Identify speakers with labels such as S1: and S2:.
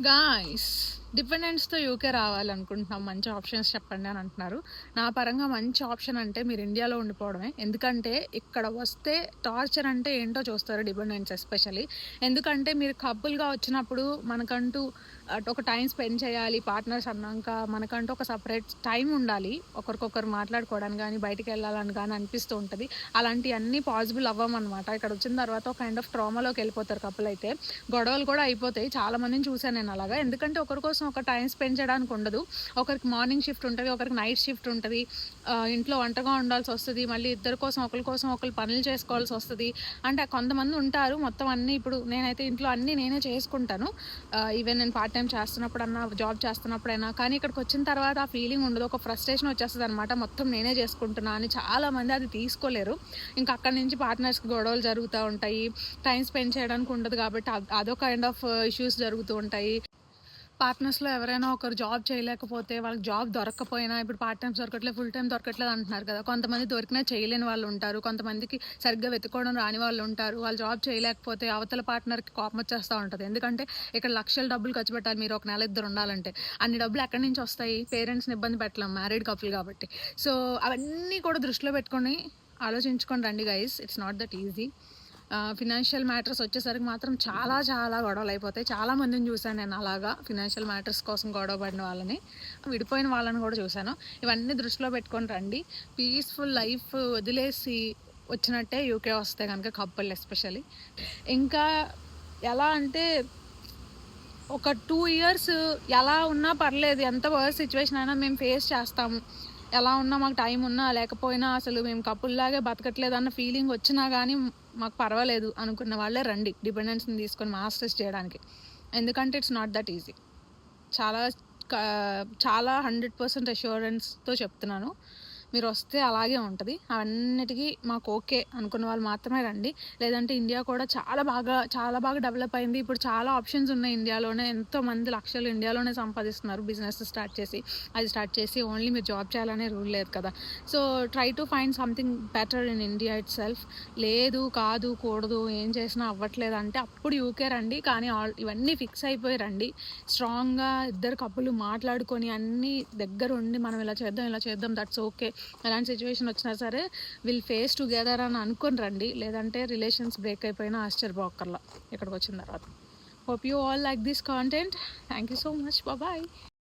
S1: guys. డిపెండెంట్స్తో UK రావాలనుకుంటున్నాం. మంచి options చెప్పండి అని అంటున్నారు. నా పరంగా మంచి ఆప్షన్ అంటే మీరు ఇండియాలో ఉండిపోవడమే. ఎందుకంటే ఇక్కడ వస్తే టార్చర్ అంటే ఏంటో చూస్తారు డిపెండెంట్స్ ఎస్పెషల్లీ. ఎందుకంటే మీరు కపుల్గా వచ్చినప్పుడు మనకంటూ అటు ఒక టైం స్పెండ్ చేయాలి పార్ట్నర్స్ అన్నాక మనకంటూ ఒక సపరేట్ టైం ఉండాలి. ఒకరికొకరు మాట్లాడుకోవడానికి కానీ బయటికి వెళ్ళాలని కానీ అనిపిస్తూ ఉంటుంది. అలాంటివన్నీ పాసిబుల్ అవ్వమన్నమాట. ఇక్కడ వచ్చిన తర్వాత ఒక కైండ్ ఆఫ్ ట్రామాలోకి వెళ్ళిపోతారు కపుల్ అయితే. గొడవలు కూడా అయిపోతాయి. చాలా మందిని చూశాను నేను అలాగా. ఎందుకంటే ఒకరికోసం కోసం ఒక టైం స్పెండ్ చేయడానికి ఉండదు. ఒకరికి మార్నింగ్ షిఫ్ట్ ఉంటుంది ఒకరికి నైట్ షిఫ్ట్ ఉంటుంది. ఇంట్లో వంటగా ఉండాల్సి వస్తుంది మళ్ళీ ఇద్దరి కోసం ఒకరి కోసం ఒకరు పనులు చేసుకోవాల్సి వస్తుంది. అంటే కొంతమంది ఉంటారు మొత్తం అన్నీ ఇప్పుడు నేనైతే ఇంట్లో అన్నీ నేనే చేసుకుంటాను. ఈవెన్ నేను పార్ట్ టైం చేస్తున్నప్పుడన్నా జాబ్ చేస్తున్నప్పుడైనా కానీ ఇక్కడికి వచ్చిన తర్వాత ఆ ఫీలింగ్ ఉండదు. ఒక ఫ్రస్ట్రేషన్ వచ్చేస్తుంది అనమాట మొత్తం నేనే చేసుకుంటున్నా అని చాలా మంది అది తీసుకోలేరు. ఇంకా అక్కడి నుంచి పార్ట్నర్స్కి గొడవలు జరుగుతూ ఉంటాయి. టైం స్పెండ్ చేయడానికి ఉండదు కాబట్టి అదో కైండ్ ఆఫ్ ఇష్యూస్ జరుగుతూ ఉంటాయి. పార్ట్నర్స్లో ఎవరైనా ఒకరు జాబ్ చేయలేకపోతే వాళ్ళకి జాబ్ దొరకకపోయినా ఇప్పుడు పార్ట్ టైం దొరకట్లేదు ఫుల్ టైం దొరకట్లేదు అంటున్నారు కదా. కొంతమంది దొరికినా చేయలేని వాళ్ళు ఉంటారు. కొంతమందికి సరిగ్గా వెతుక్కోవడం రాని వాళ్ళు ఉంటారు. వాళ్ళు జాబ్ చేయలేకపోతే అవతల పార్ట్నర్కి కోపం వచ్చేస్తూ ఉంటుంది. ఎందుకంటే ఇక్కడ లక్షల డబ్బులు ఖర్చు పెట్టాలి మీరు ఒక నెల ఇద్దరు ఉండాలంటే. అన్ని డబ్బులు ఎక్కడి నుంచి వస్తాయి? పేరెంట్స్ని ఇబ్బంది పెట్టలేం. మ్యారీడ్ కపుల్ కాబట్టి. సో అవన్నీ కూడా దృష్టిలో పెట్టుకొని ఆలోచించుకొని రండి guys it's not that easy financial matters వచ్చేసరికి మాత్రం చాలా చాలా గొడవలు అయిపోతాయి చాలా మందిని చూశాను నేను అలాగా ఫినాన్షియల్ మ్యాటర్స్ కోసం గొడవ పడిన వాళ్ళని. విడిపోయిన వాళ్ళని కూడా చూశాను. ఇవన్నీ దృష్టిలో పెట్టుకొని రండి. పీస్ఫుల్ లైఫ్ వదిలేసి వచ్చినట్టే యూకే వస్తే కనుక కప్పులు ఎస్పెషల్లీ ఇంకా ఎలా అంటే ఒక టూ ఇయర్స్ ఎలా ఉన్నా పర్లేదు. ఎంత వర్స్ సిచ్యువేషన్ అయినా మేము ఫేస్ చేస్తాము. ఎలా ఉన్నా మాకు టైం ఉన్నా లేకపోయినా అసలు మేము కప్పుల్లాగే బతకట్లేదు అన్న ఫీలింగ్ వచ్చినా కానీ మాకు పర్వాలేదు అనుకున్న వాళ్ళే రండి. డిపెండెన్స్ని తీసుకొని మాస్టర్స్ చేయడానికి. ఎందుకంటే ఇట్స్ నాట్ దట్ ఈజీ చాలా చాలా హండ్రెడ్ పర్సెంట్ అష్యూరెన్స్తో చెప్తున్నాను. మీరు వస్తే అలాగే ఉంటుంది. అవన్నిటికీ మాకు ఓకే అనుకున్న వాళ్ళు మాత్రమే రండి. లేదంటే ఇండియా కూడా చాలా బాగా చాలా బాగా డెవలప్ అయింది. ఇప్పుడు చాలా ఆప్షన్స్ ఉన్నాయి ఇండియాలోనే. ఎంతో మంది లక్షలు ఇండియాలోనే సంపాదిస్తున్నారు బిజినెస్ స్టార్ట్ చేసి. అది స్టార్ట్ చేసి ఓన్లీ మీరు జాబ్ చేయాలనే రూల్ లేదు కదా. So try to find something better in India itself లేదు కాదు కూడదు ఏం చేసినా అవ్వట్లేదు అంటే అప్పుడు యూకే రండి. కానీ ఆల్ ఇవన్నీ ఫిక్స్ అయిపోయి రండి. స్ట్రాంగ్గా ఇద్దరు కప్పులు మాట్లాడుకొని అన్నీ దగ్గర ఉండి మనం ఇలా చేద్దాం ఇలా చేద్దాం దట్స్ ఓకే. అలాంటి సిచ్యువేషన్ వచ్చినా సరే విల్ ఫేస్ టుగెదర్ అని అనుకొని రండి. లేదంటే రిలేషన్స్ బ్రేక్ అయిపోయినా ఆశ్చర్యపోకర్లా. ఇక్కడికి వచ్చిన తర్వాత. Hope you all like this content thank you so much bye